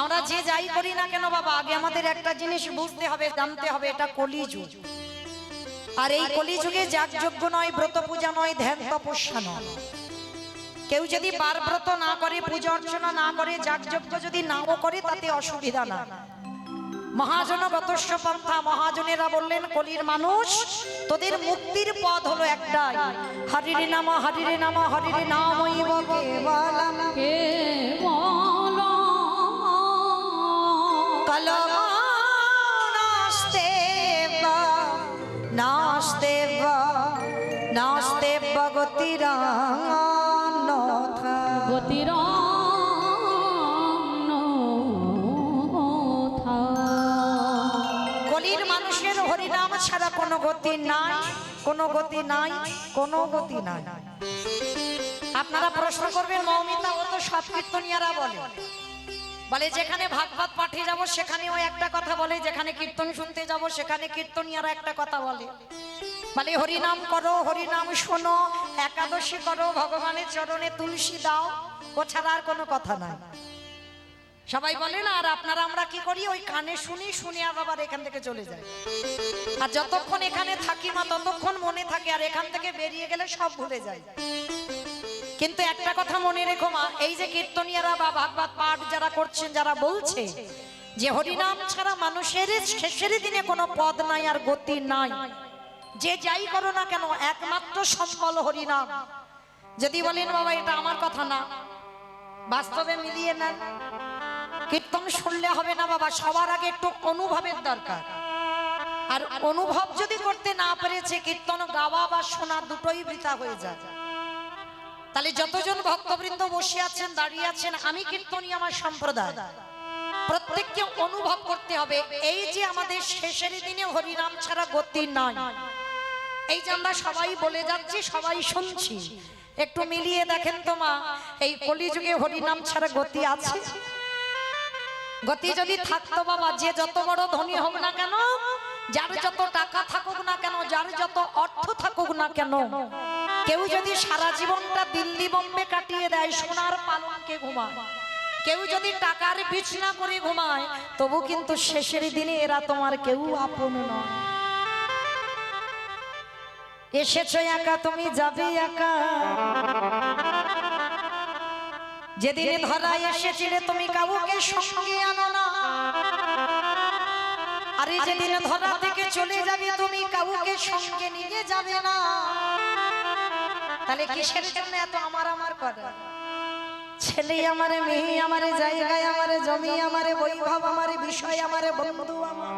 আমরা যে যাই করি না কেন বাবা? আগে আমাদের একটা জিনিস বুঝতে হবে, জানতে হবে, এটা কলিযুগ। আর এই কলিযুগে যাগযজ্ঞ নয়, ব্রত পূজা নয়, ধ্যান তপস্যা নয়। কেউ যদি বার ব্রত না করে, পূজা অর্চনা না করে, যাগযজ্ঞ যদি নাও করে, তাতে অসুবিধা না। মহাজনগতস্য পন্থা মহাজনেরা বললেন, কলির মানুষ, তোদের মুক্তির পথ হলো একটাই। হরিরে নাম হরিরে নাম হরিরে নাম কলমাস্তে নাস্তে নাস্তে ভগতিরাথা গতিরন্ন কথা কলির মানুষের হরিনাম ছাড়া কোনো গতি নাই, কোনো গতি নাই, কোনো গতি নাই। আপনারা প্রশ্ন করবেন, মৌমিতা ও তো সব কীর্তনিয়ারা বলে। বলে, যেখানে ভাগবত পাঠে যাব সেখানে ও একটা কথা বলে। যেখানে কীর্তন শুনতে যাব, সেখানে কীর্তনিয়ারা একটা কথা বলে। বলে, হরিনাম করো, হরিনাম শোনো, একাদশী করো, ভগবানের চরণে তুলসী দাও, ও ছাড়া আর কোনো কথা নাই। সবাই বলে, না, আর আপনারা আমরা কি করি? ওই কানে শুনি শুনি আবার এখান থেকে চলে যায় আর যতক্ষণ এখানে থাকি মা, ততক্ষণ মনে থাকে, আর এখান থেকে বেরিয়ে গেলে সব ভুলে যায় কিন্তু একটা কথা মনে রেখো মা, এই যে কীর্তনিয়ারা বা ভাগবত পাঠ যারা করছেন, যারা বলছে যে হরিনাম ছাড়া মানুষের শেষের দিনে কোনো পদ নাই আর গতি নাই। যে যাই করো না কেন, একমাত্র সম্বল হরিনাম। যদি বলেন, বাবা, এটা আমার কথা না। বাস্তবে মিলিয়ে নেন। কীর্তন শুনলে হবে না বাবা, সবার আগে একটু অনুভবের দরকার। আর অনুভব যদি করতে না পেরেছে, কীর্তন গাওয়া বা শোনা দুটোই বৃথা হয়ে যায়। তাহলে যতজন ভক্তবৃন্দ বসে আছেন, দাঁড়িয়ে আছেন, আমি কীর্তনই আমার সম্প্রদায়। প্রত্যেককে অনুভব করতে হবে, এই যে আমাদের শেষের দিনে হরিনাম ছাড়া গতি নাই। এই যে আমরা সবাই বলে যাচ্ছি, সবাই শুনছি। একটু মিলিয়ে দেখেন তো মা, এই কলিযুগে হরিনাম ছাড়া গতি আছে? গতি যদি থাকতো বাবা, যে যত বড় ধনী হোক না কেন, যার যত টাকা থাকুক না কেন, যার যত অর্থ থাকুক না কেন কেউ যদি সারা জীবনটা দিল্লি বোম্বে কাটিয়ে দেয়, সোনার পালনকে ঘুমায়। কেউ যদি টাকার বিছনা করে ঘুমায়, তবু কিন্তু শেষের দিনে এরা তোমার কেউ আপন নয়। এসেছ একা, তুমি যাবে একা। যেদিন ধরা এসেছিলে, তুমি কাউকে সঙ্গে আনো না। আরে যেদিন ধরা থেকে চলে যাবে, তুমি কাউকে সঙ্গে নিয়ে যাবে না। তাহলে কিসের জন্য এত আমার আমার করা? ছেলে আমারে মেয়ে আমারে জায়গায় আমারে জমি আমারে বৈভব আমারে বিষয় আমারে বন্ধু আমার।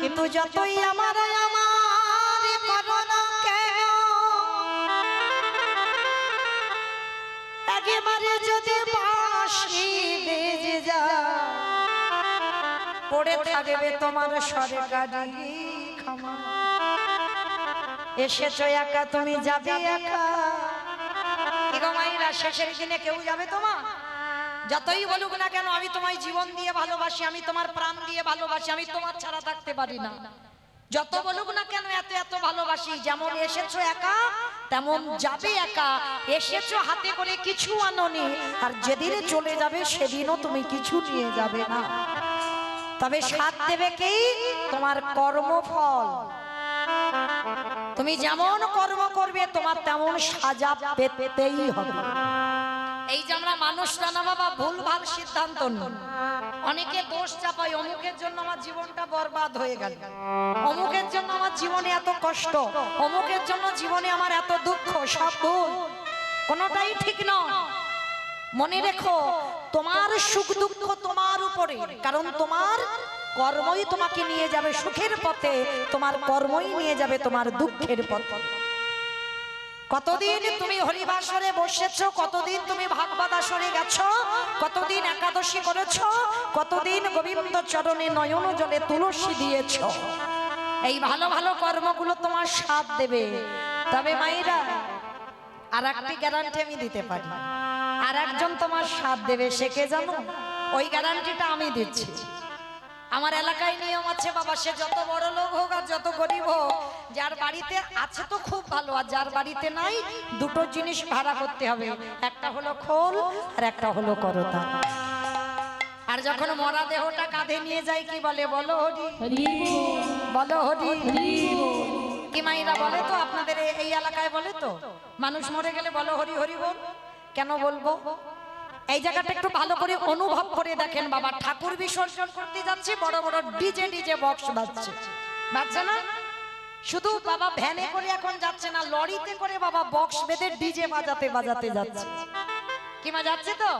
কিন্তু যতই আমারে আমার করো না কেন একেবারে যদি বাঁশি বেজে যায় পড়ে থাকবে তোমার সরকারি খামা এসেছ একা, তুমি যাবে একা। শেষের দিনে কেউ যাবে তোমার? যতই বলুক না কেন, আমি তোমায় জীবন দিয়ে ভালোবাসি, আমি তোমার প্রাণ দিয়ে ভালোবাসি, আমি তোমার ছাড়া থাকতে পারি না। যত বলুক না কেন, এত এত ভালোবাসি, যেমন এসেছ একা, তেমন যাবে একা। এসেছ হাতে করে কিছু আনোনি, আর যেদিনে চলে যাবে, সেদিনও তুমি কিছু নিয়ে যাবে না। তবে সাথ দেবে কি? তোমার কর্মফল। তুমি যেমন কর্ম করবে, তোমার তেমন সাজা পেতেই হবে। এই যে আমরা মানুষরা না বাবা ভুল ভালো সিদ্ধান্ত অনেকে দোষ চাপাই অমুকের জন্য আমার জীবনটা বরবাদ হয়ে গেল। অমুকের জন্য আমার জীবনে এত কষ্ট, অমুকের জন্য জীবনে আমার এত দুঃখ, সব ভুল। কোনোটাই ঠিক নয়। মনে রেখো, তোমার সুখ দুঃখ তোমার উপরে, কারণ তোমার কর্মই তোমাকে নিয়ে যাবে সুখের পথে, তোমার কর্মই নিয়ে যাবে তোমার দুঃখের পথে। কতদিন তুমি হরিবাসরে বসেছো, কতদিন তুমি ভাগবত আসরে গেছো, কতদিন একাদশী করেছ, কতদিন গোবিন্দ চরণে নয়ন জলে তুলসী দিয়েছ। এই ভালো ভালো কর্মগুলো তোমার সাথ দেবে। তবে মাইরা আর একটি গ্যারান্টি আমি দিতে পারি। আর একজন তোমার সাথ দেবে, সে কে জানো? ওই গ্যারান্টিটা আমি দিচ্ছি। আমার এলাকায় নিয়ম আছে, বাবা, সে যত বড় লোক হোক আর যত গরিব হোক, যার বাড়িতে আছে তো খুব ভালো, আর যার বাড়িতে নাই, দুটো জিনিস ভাড়া করতে হবে, একটা হলো খোল আর একটা হলো করতা আর যখন মরা দেহটা কাঁধে নিয়ে যায়, কি বলে? বলো হরি। বলো হরি। কি মাইরা বলে তো আপনাদের এই এলাকায় বলে তো? মানুষ মরে গেলে বলো হরি হরি বল। কেন বলব? এই জায়গাটা একটু ভালো করে অনুভব করে দেখেন বাবা। ঠাকুর বিসর্জন করতে যাচ্ছি, বড় বড় ডিজে ডিজে বক্স বাজছে। বাজছে না? শুধু বাবা ভ্যানে করে এখন যাচ্ছে না, লরিতে করে বাবা বক্স বেঁধে ডিজে বাজাতে বাজাতে যাচ্ছে। কি মা যাচ্ছে তো?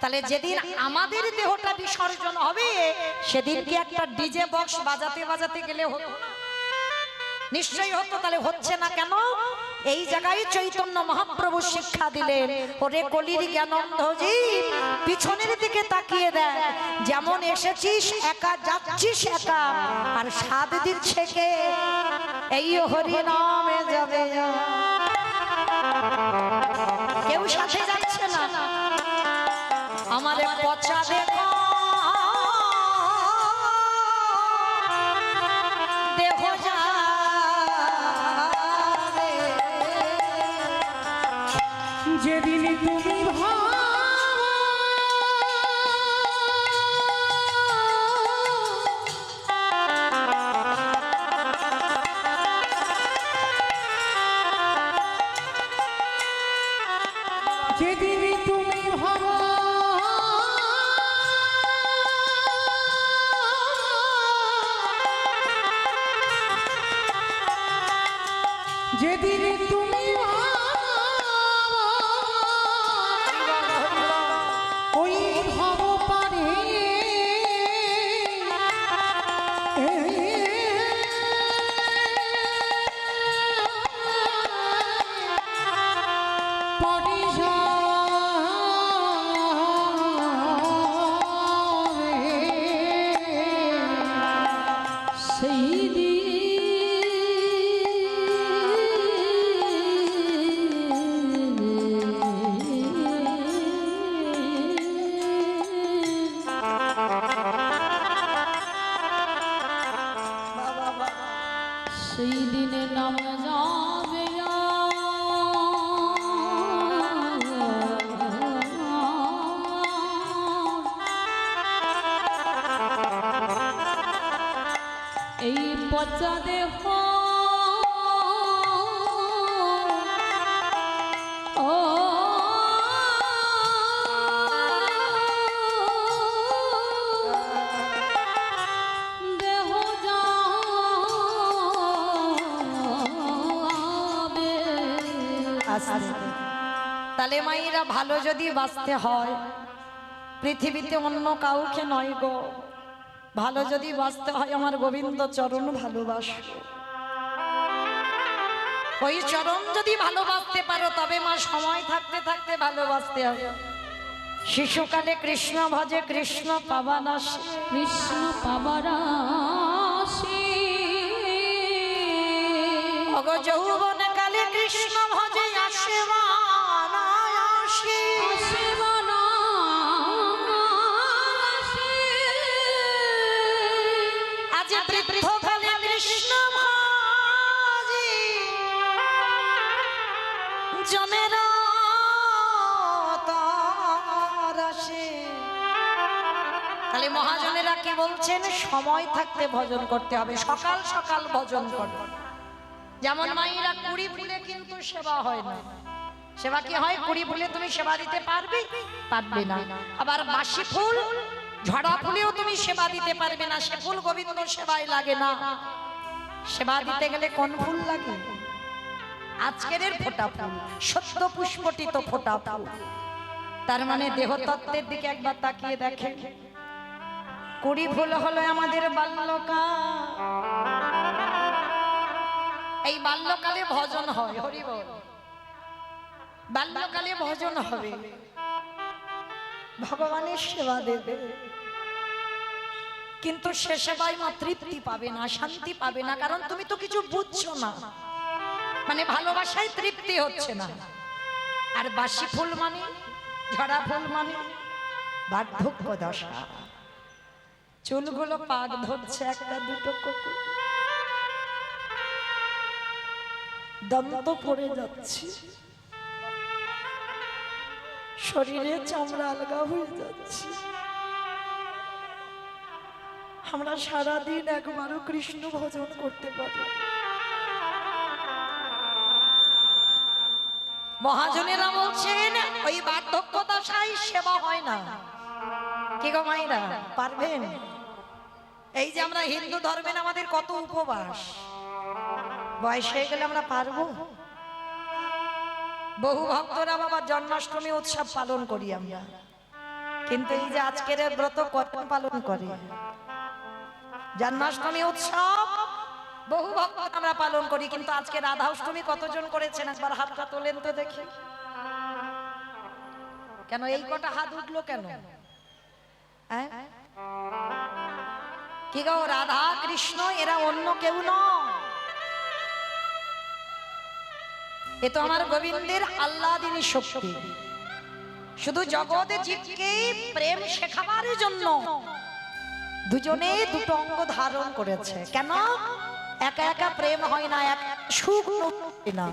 তাহলে যেদিন আমাদের দেহটা বিসর্জন হবে সেদিন কি একটা ডিজে বক্স বাজাতে বাজাতে গেলে হতো? নিশ্চয়ই হতো, তাহলে হচ্ছে না কেন? এই জায়গায় চৈতন্য মহাপ্রভু শিক্ষা দিলেন। ওরে কলির জ্ঞানন্ধজি পিছনের দিকে তাকিয়ে দেয় যেমন এসেছিস, একা যাচ্ছিস একা। আর স্বাদ দিচ্ছে কে এই হরি নামে যাবে। কেউ সাথে যাচ্ছে না। আমার পচা দেখো যেদিন তুমি যাবে। মাইরা ভালো যদি বাঁচতে হয় পৃথিবীতে অন্য কাউকে নয় গো। ভালো যদি বাঁচতে হয় আমার গোবিন্দ চরণ ভালোবাস ওই চরণ যদি ভালোবাসতে পারো তবে মা সময় থাকতে থাকতে ভালোবাসতে হবে। শিশুকালে কৃষ্ণ ভজে কৃষ্ণ পাবানাস কৃষ্ণ পাবরাশি অগ যৌবন কালে কৃষ্ণ ভজে আসে বানায়াসি। তাহলে মহাজনেরা কি বলছেন? সময় থাকতে ভজন করতে হবে, সকাল সকাল ভজন করবে যেমন মায়েরা কুড়ি ফুলে কিন্তু সেবা হয় না। সেবা কি হয়? কুড়ি ফুলে তুমি সেবা দিতে পারবে? পারবে না। আবার বাসি ফুল ঝড়া ফুলেও তুমি সেবা দিতে পারবে না। সে ফুল গোবিন্দ সেবায় লাগে না। সেবা দিতে গেলে কোন ফুল লাগে? আজকের ফোটা ফুল সত্য পুষ্পটিত ফোটা ফুল। তার মানে দেহতত্ত্বের দিকে একবার তাকিয়ে দেখে কুড়ি ফুল হলো আমাদের বাল্যকাল। এই বাল্যকালে ভজন হয়, হরি বল। বাল্যকালে ভজন হবে। ভগবানের সেবা দেবে। কিন্তু সে সেবায় মা তৃপ্তি পাবে না, শান্তি পাবে না, কারণ তুমি তো কিছু বুঝছ না। মানে ভালোবাসায় তৃপ্তি হচ্ছে না। আর বাসি ফুল মানে ঝরা ফুল মানে বার্ধক্য দশা। চুলগুলো পাক ধরছে একটা দুটো কুকুর। দন্ত পড়ে যাচ্ছে। শরীরে চামড়া আলগা হয়ে যাচ্ছে। আমরা সারাদিন একবারও কৃষ্ণ ভজন করতে পারি মহাজনেরা বলছেন, ওই বার্ধক্যতা সাই সেবা হয় না। কি গো মাইরা পারবেন? এই যে আমরা হিন্দু ধর্মের আমাদের কত উপবাস? বয়স হয়ে গেলে আমরা পারব? বহু ভক্তরা বাবা জন্মাষ্টমী উৎসব পালন করি আমরা। কিন্তু এই যে আজকের ব্রত কখন পালন করে? জন্মাষ্টমী উৎসব বহু ভক্ত আমরা পালন করি, কিন্তু আজকে রাধা অষ্টমী কতজন করেছেন? একবার হাতটা তোলেন তো দেখি। কেন এই কটা হাত উঠল কেন? হ্যাঁ? কি গো রাধা কৃষ্ণ, এরা অন্য কেউ নয়। এ তো আমার গোবিন্দের আল্লাদিনী শক্তি। শুধু জগতে জীবকে প্রেম শেখাবার জন্য। দুজনে দুটো অঙ্গ ধারণ করেছে। কেন? একা একা প্রেম হয় না, এক সুখ না।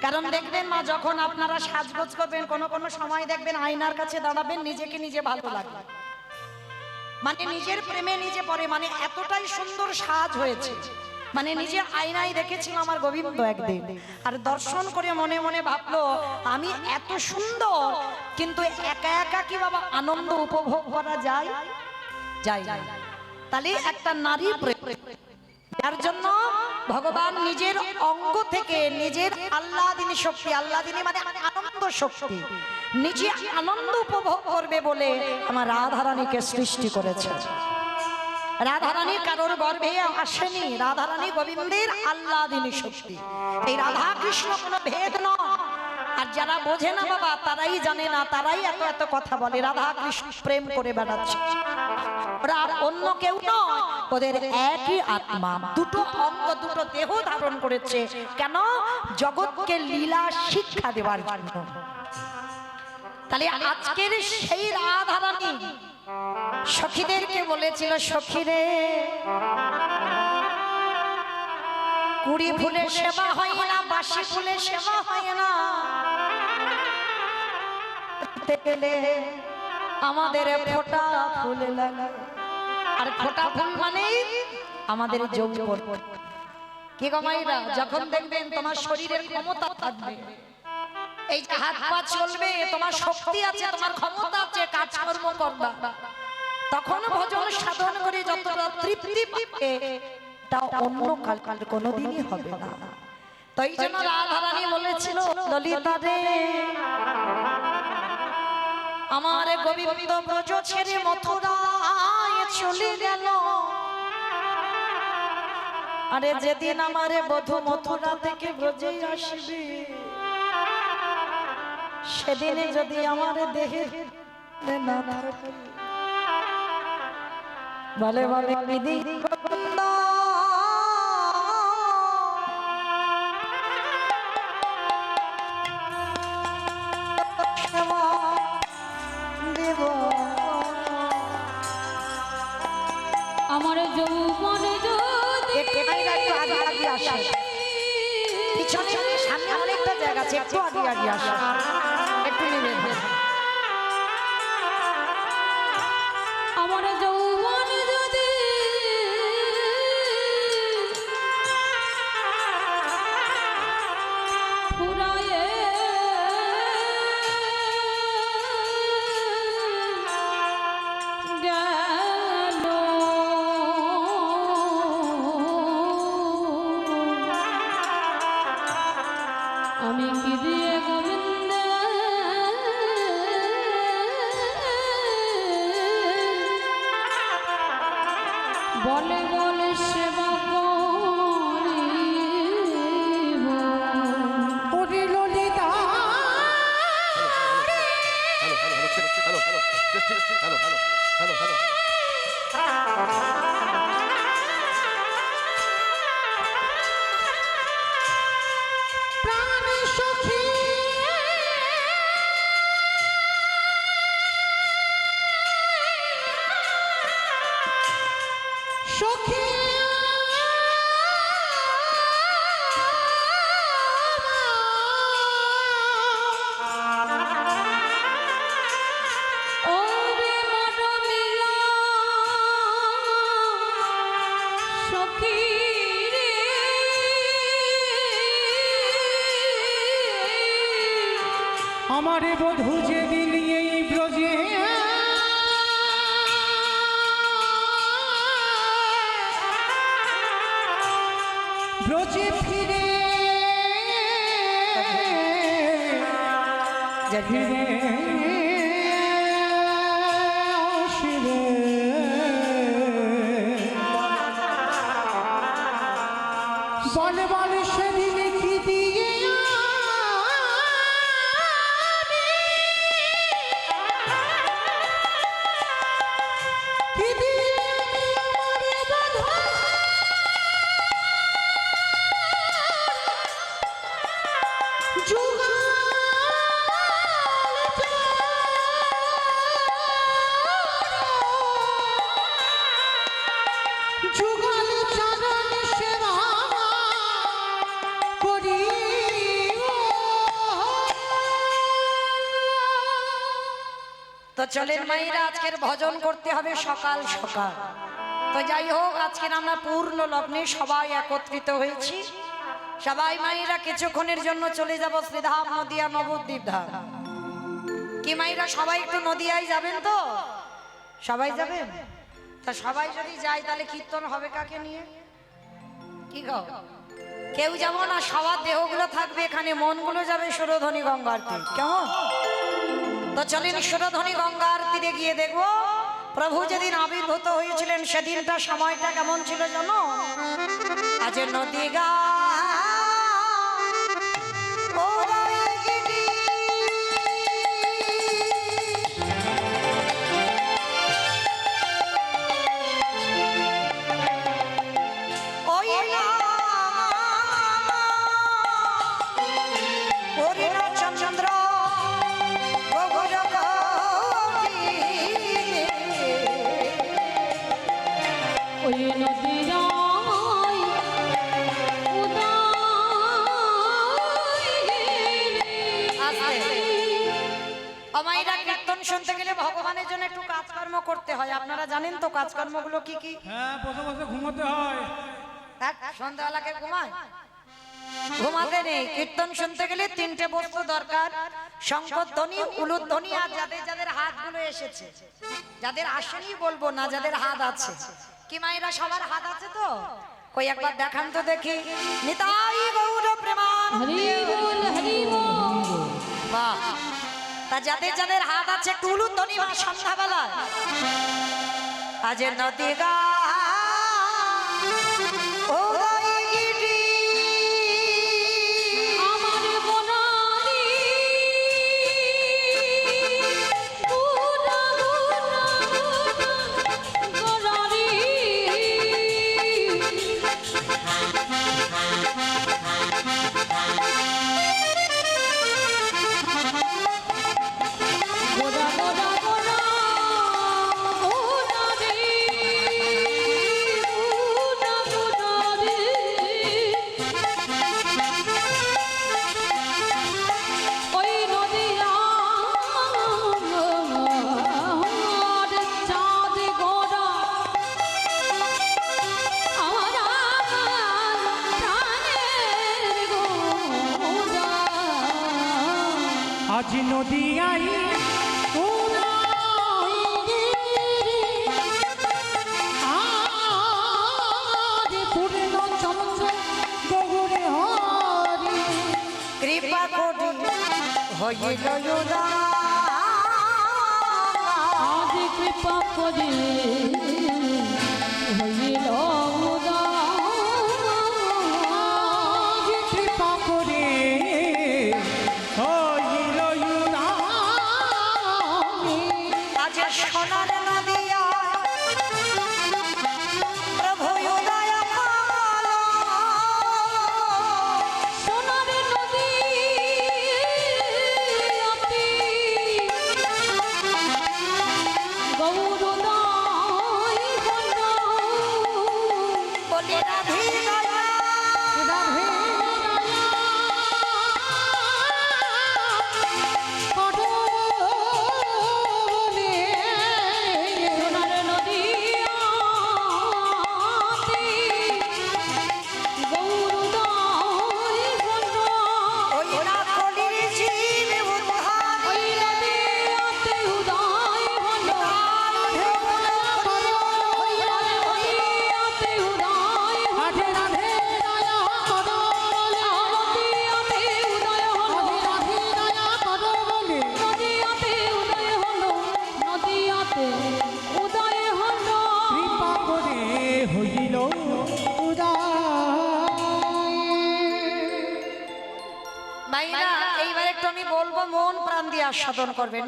কারণ দেখবেন মা, যখন আপনারা সাজগোজ করবেন, কোনো কোনো সময় দেখবেন আয়নার কাছে দাঁড়াবেন, নিজেকে নিজে ভালো লাগবে। মানে নিজের প্রেমে নিজে পড়ে মানে এতটাই সুন্দর সাজ হয়েছে। মানে নিজে আয়নায় দেখেছিল আমার গোবিন্দ একদিন, আর দর্শন করে মনে মনে ভাবলো, আমি এত সুন্দর, কিন্তু একা একা কি বাবা আনন্দ উপভোগ করা যায়? যাই তাহলে একটা নারী প্রেম। যার জন্য ভগবান নিজের অঙ্গ থেকে নিজের আল্লাদিনী শক্তি আল্লাদিনী মানে আনন্দ শক্তি, নিজে আনন্দ উপভোগ করবে বলে আমার রাধারানীকে সৃষ্টি করেছে। রাধারানী কারোর গর্ভে আসেনি, রাধারানী গোবিন্দের আল্লাদিনী শক্তি। এই রাধা কৃষ্ণ কোনো ভেদ নয়। আর যারা বোঝে না বাবা, তারাই জানে না, তারাই এত এত কথা বলে। রাধা কৃষ্ণ প্রেম করে বেড়াচ্ছে। ওরা অন্য কেউ নয়, ওদের একই আত্মা। দুটো অঙ্গ, দুটো দেহ ধারণ করেছে। কেন? জগৎকে লীলা শিক্ষা দেওয়ার জন্য। তাহলে আজকের সেই রাধা রাধারানী সখীদেরকে বলেছিল, সখীরে, কুড়ি ফুলের সেবা হয় না বাসি ফুলের সেবা হয় না। করতে গেলে আমাদের ফোটা ফুল লাগে। আর ফোটা ফুল মানে আমাদের যৌবন। কি গমাইরা যখন দেখবেন তোমার শরীরের ক্ষমতা থাকবে এই যে হাত পা চলবে তোমার শক্তি আছে তোমার ক্ষমতা আছে কাজকর্ম করবা তখন ভজন সাধন করে যতটা তৃপ্তি পাবে তা অন্য কাল কাল কোনোদিনই হবে না। তাই জন্য রাধারানী বলেছিল ললিতা রে আমার গোবিন্দ ব্রজ ছেড়ে মথুরায় চলে গেল আরে যেদিন আমারে বধু মথুরা থেকে ব্রজে আসবে সেদিনে যদি আমার দেহে না বলে বলে দিদি বলে বলে সেদিন কি দিয়ে হবে সকাল সকাল। তো যাই হোক আজকের আমরা পূর্ণ লগ্নে সবাই একত্রিত হয়েছি। সবাই মাইরা কিছুক্ষণের জন্য চলে যাব শ্রীধাম নদিয়া নবদ্বীপ ধাম কি মাইরা সবাই একটু নদিয়ায় যাবেন তো? সবাই যাবেন? তা সবাই যদি যায়, তাহলে কীর্তন হবে কাকে নিয়ে? কি গো? কেউ যাব না, সবার দেহগুলো থাকবে এখানে, মনগুলো যাবে সুরধ্বনি গঙ্গার তীর। কেমন? তো চলেন সুরধ্বনি গঙ্গার তীরে গিয়ে দেখব। প্রভু যেদিন আবির্ভূত হয়েছিলেন সেদিনটা সময়টা কেমন ছিল জানো? আজ নদী গা করতে হয়। আপনারা জানেন তো কাজকর্মগুলো কি কি? হ্যাঁ বসে বসে ঘুমোতে হয়। সন্ধ্যাবেলাকে ঘুমায়। ঘুমাতে নেই। কীর্তন শুনতে গেলে তিনটে বস্তু দরকার। শঙ্করধ্বনি উলুধ্বনি আর যাদের যাদের হাতগুলো এসেছে। যাদের আসেনি বলব না যাদের হাত আছে। কি মায়েরা সবার হাত আছে তো? কই একবার দেখান তো দেখি। নিতাই গৌর প্রেমান হরি বল হরি বল। বাহ। তা যাদের যাদের হাত আছে টুলু তনিমা সন্ধ্যাবেলা আজ নদী গা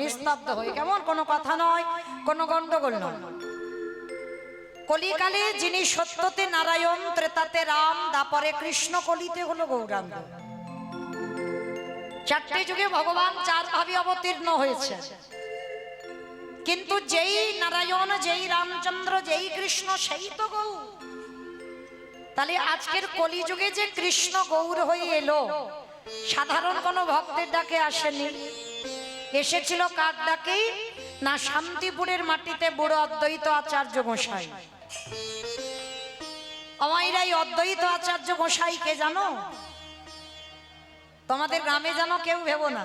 নিস্তব্ধ হয়ে কেমন কোনো কথা নয়, কোনো গন্ডগোল নয়। কলিকালে যিনি সত্যতে নারায়ণ, ত্রেতাতে রাম, দাপরে কৃষ্ণ, কলিতে হলো গৌরাঙ্গ। চারটে যুগে ভগবান চার ভাবে অবতীর্ণ হয়েছে। কিন্তু যেই নারায়ণ, যেই রামচন্দ্র, যেই কৃষ্ণ, সেই তো গৌ। তাহলে আজকের কলিযুগে যে কৃষ্ণ গৌর হয়ে এলো, সাধারণ কোনো ভক্তের ডাকে আসেনি। এসেছিল কার ডাকেই না শান্তিপুরের মাটিতে বুড়ো অদ্বৈত আচার্য গোসাই আমাইরা এই অদ্বৈত আচার্য গোসাইকে জানো? তোমাদের গ্রামে জানো কেউ ভেবো না।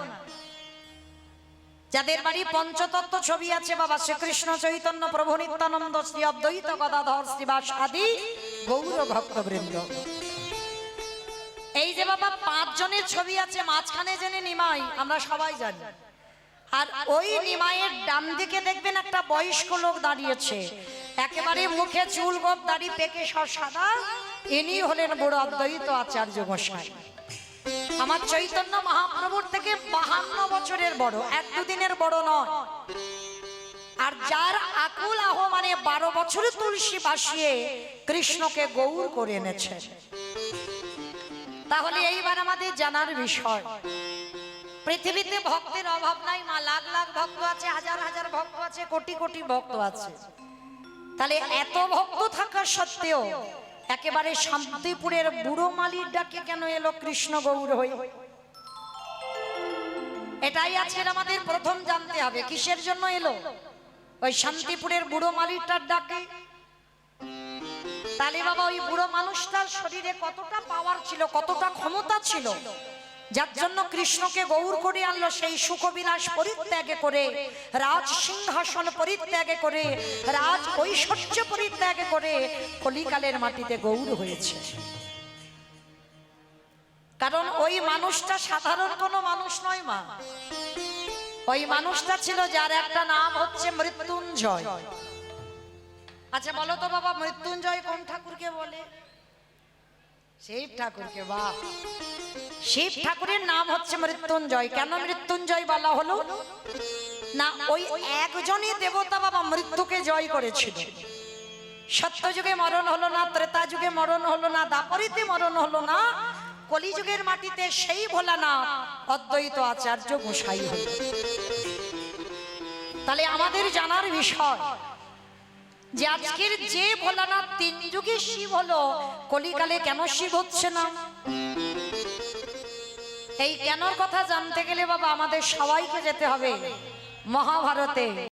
যাদের বাড়ি পঞ্চতত্ত্ব ছবি আছে, বাবা শ্রীকৃষ্ণ চৈতন্য, প্রভু নিত্যানন্দ, শ্রী অদ্বৈত গদাধর শ্রীবাস আদি গৌর ভক্তবৃন্দ। এই যে বাবা পাঁচ জনের ছবি আছে, মাঝখানে জেনে নিমাই, আমরা সবাই জানি। আর ওই নিমাইয়ের ডান দিকে দেখবেন একটা বয়স্ক লোক দাঁড়িয়েছে। একেবারে মুখে চুল গোপ দাড়ি পেকে সাদা। ইনি হলেন বড় অদ্বৈত আচার্য গোসাই আমার চৈতন্য মহাপ্রভুর থেকে বাহান্ন বছরের বড়, এক দুদিনের বড় নয়। আর যার আকুল আহ মানে বারো বছরে তুলসী বাসিয়ে কৃষ্ণকে গৌর করে এনেছে। তাহলে এইবার আমাদের জানার বিষয় পৃথিবীতে ভক্তের অভাব নাই, মা, লাখ লাখ ভক্ত আছে, হাজার হাজার ভক্ত আছে, কোটি কোটি ভক্ত আছে। তাহলে এত ভক্ত থাকা সত্ত্বেও একেবারে শান্তিপুরের বুড়ো মালির ডাকে কেন এলো কৃষ্ণ গৌর হয়ে? এটাই আজকের আমাদের প্রথম জানতে হবে, কিসের জন্য এলো? ওই শান্তিপুরের বুড়ো মালিরটার ডাকে। তাহলে বাবা, ওই বুড়ো মানুষটার শরীরে কতটা পাওয়ার ছিল, কতটা ক্ষমতা ছিল? যার জন্য কৃষ্ণকে গৌর করে আনলো সেই সুখবিলাস পরিত্যাগে করে, রাজ সিংহাসন পরিত্যাগে করে, রাজ ঐশ্বর্য পরিত্যাগে করে কলিকালের মাটিতে গৌর হয়েছে। কারণ ওই মানুষটা সাধারণ কোনো মানুষ নয় মা। ওই মানুষটা ছিল যার একটা নাম হচ্ছে মৃত্যুঞ্জয়। আচ্ছা বলো তো বাবা, মৃত্যুঞ্জয় কোন ঠাকুরকে বলে? শিব ঠাকুরকে, বাহ। শিব ঠাকুরের নাম হচ্ছে মৃত্যুঞ্জয়। কেন মৃত্যুঞ্জয় বলা হলো? না, ওই একজনই দেবতা বাবা মৃত্যুকে জয় করেছিল। সত্যযুগে মরণ হলো না ত্রেতা যুগে মরণ হলো না, দাপরিতে মরণ হলো না, কলিযুগের মাটিতে সেই ভোলা না অদ্বৈত আচার্য গোসাই হল। তাহলে আমাদের জানার বিষয় যে আজকের যে ভোলানাথ তিন যুগে শিব হলো, কলিকালে কেন শিব হচ্ছে না? এই কেন কথা জানতে গেলে বাবা আমাদের সবাইকে যেতে হবে, মহাভারতে।